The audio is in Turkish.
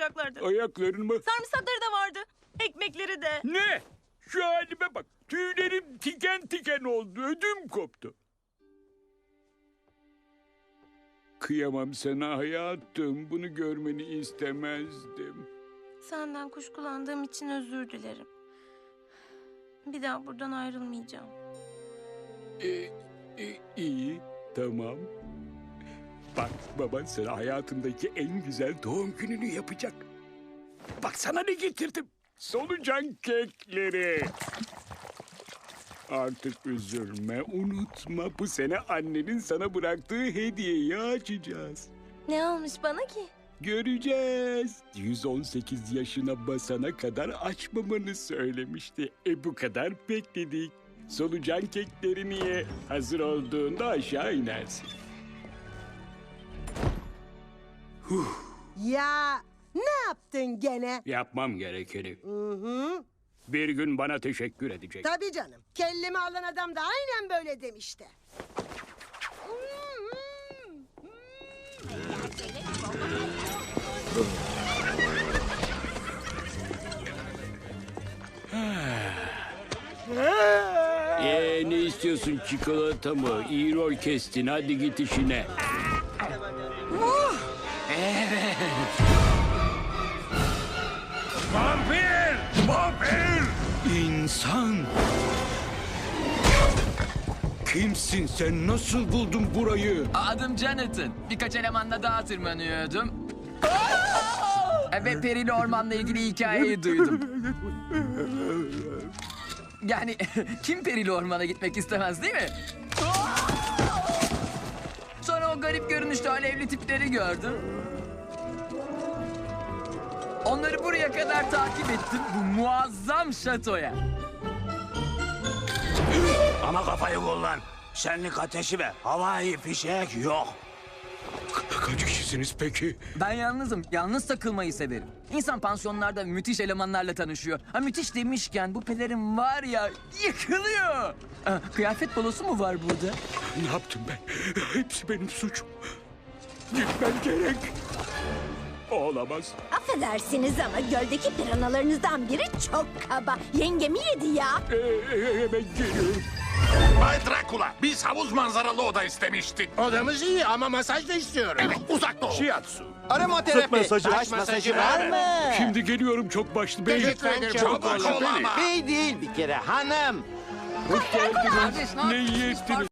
saracaklardı. Ayakların mı? Sarımsakları da vardı. Ekmekleri de. Ne? Şu halime bak. Tüylerim tiken tiken oldu. Ödüm koptu. Kıyamam sana hayatım. Bunu görmeni istemezdim. Senden kuşkulandığım için özür dilerim. Bir daha buradan ayrılmayacağım. E, e, iyi, tamam. Bak baban sana hayatındaki en güzel doğum gününü yapacak. Bak sana ne getirdim. Solucan kekleri. Artık üzülme, unutma. Bu sene annenin sana bıraktığı hediyeyi açacağız. Ne almış bana ki? Göreceğiz. 118 yaşına basana kadar açmamanı söylemişti. E bu kadar bekledik. Solucan keklerini ye. Hazır olduğunda aşağı inersin. Ya ne yaptın gene? Yapmam gerekeni. Bir gün bana teşekkür edecek. Tabii canım. Kellemi alan adam da aynen böyle demişti. Ee, ne istiyorsun çikolata mı? İyi rol kestin hadi git işine. Vampir! Vampir! İnsan! Kimsin sen? Nasıl buldun burayı? Adım Jonathan. Birkaç elemanla dağa tırmanıyordum. Ve perili ormanla ilgili hikayeyi duydum. Yani kim perili ormana gitmek istemez değil mi? Görünüşlü alevli tipleri gördüm. Onları buraya kadar takip ettim bu muazzam şatoya. Ama kafayı kullan. Senlik ateşi ve havai fişek yok. Kaç kişisiniz peki? Ben yalnızım. Yalnız takılmayı severim. İnsan pansiyonlarda müthiş elemanlarla tanışıyor. Ha müthiş demişken bu pelerin var ya yıkılıyor. Aa, kıyafet balosu mu var burada? Ne yaptım ben? Hepsi benim suçum. Gitmem gerek. Olamaz. Affedersiniz ama göldeki piranalarınızdan biri çok kaba. Yengemi yedi ya. Ee, hemen geliyorum. Bay Dracula, biz havuz manzaralı oda istemiştik. Odamız iyi ama masaj da istiyorum. Evet, uzak dur. Shiatsu. Aromaterapi. mesajı, baş masajı var mı? Şimdi geliyorum çok başlı bey. Ederim. Çabuk Çok ol ama. Bey değil bir kere hanım. Hoş geldiniz. Ne iyi ettiniz.